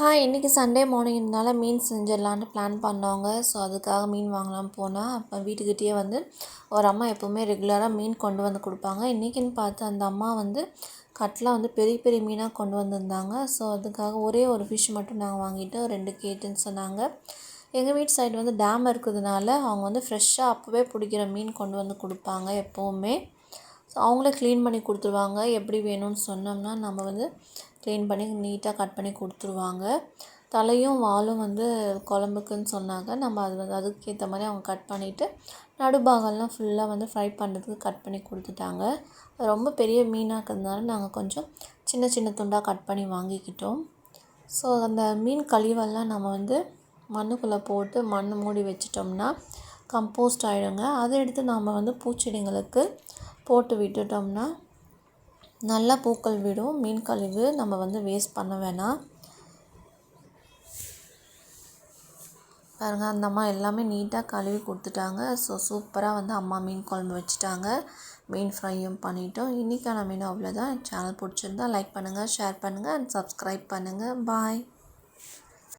Hi இன்றைக்கி Sunday மார்னிங்னால மீன் செஞ்சிடலான்னு பிளான் பண்ணோங்க ஸோ அதுக்காக மீன் வாங்கலாம் போனால் அப்போ வீட்டுக்கிட்டேயே வந்து ஒரு அம்மா எப்போவுமே ரெகுலராக மீன் கொண்டு வந்து கொடுப்பாங்க. இன்றைக்கின்னு பார்த்து அந்த அம்மா வந்து கட்டில் வந்து பெரிய பெரிய மீனாக கொண்டு வந்திருந்தாங்க. ஸோ அதுக்காக ஒரே ஒரு ஃபிஷ் மட்டும் நாங்கள் வாங்கிட்டு ரெண்டு கேட்டுன்னு சொன்னாங்க. எங்கள் வீட்டு சைடு வந்து டேம் இருக்கிறதுனால அவங்க வந்து ஃப்ரெஷ்ஷாக அப்போவே பிடிக்கிற மீன் கொண்டு வந்து கொடுப்பாங்க எப்போவுமே. ஸோ அவங்களே க்ளீன் பண்ணி கொடுத்துருவாங்க. எப்படி வேணும்னு சொன்னோம்னா நம்ம வந்து க்ளீன் பண்ணி நீட்டாக கட் பண்ணி கொடுத்துருவாங்க. தலையும் வாலும் வந்து குழம்புக்குன்னு சொன்னாங்க. நம்ம அது வந்து அதுக்கேற்ற மாதிரி அவங்க கட் பண்ணிவிட்டு நடுபாகம்லாம் ஃபுல்லாக வந்து ஃப்ரை பண்ணுறதுக்கு கட் பண்ணி கொடுத்துட்டாங்க. ரொம்ப பெரிய மீனாக இருக்கிறதுனால நாங்கள் கொஞ்சம் சின்ன சின்ன துண்டாக கட் பண்ணி வாங்கிக்கிட்டோம். ஸோ அந்த மீன் கழிவெல்லாம் நம்ம வந்து மண்ணுக்குள்ளே போட்டு மண் மூடி வச்சிட்டோம்னா கம்போஸ்ட் ஆகிடுங்க அதை எடுத்து நாம் வந்து பூச்செடிங்களுக்கு போட்டு விட்டுட்டோம்னா நல்லா பூக்கள் விடும். மீன் கழிவு நம்ம வந்து வேஸ்ட் பண்ண வேணாம். பாருங்கள் அந்த அம்மா எல்லாமே நீட்டாக கழுவி கொடுத்துட்டாங்க. ஸோ சூப்பராக வந்து அம்மா மீன் குழம்பு வச்சுட்டாங்க. மீன் ஃப்ரையும் பண்ணிட்டோம். இன்றைக்கான மீன் அவ்வளோதான் சேனல் பிடிச்சிருந்தா லைக் பண்ணுங்கள் ஷேர் பண்ணுங்கள் அண்ட் சப்ஸ்கிரைப் பண்ணுங்கள் பாய்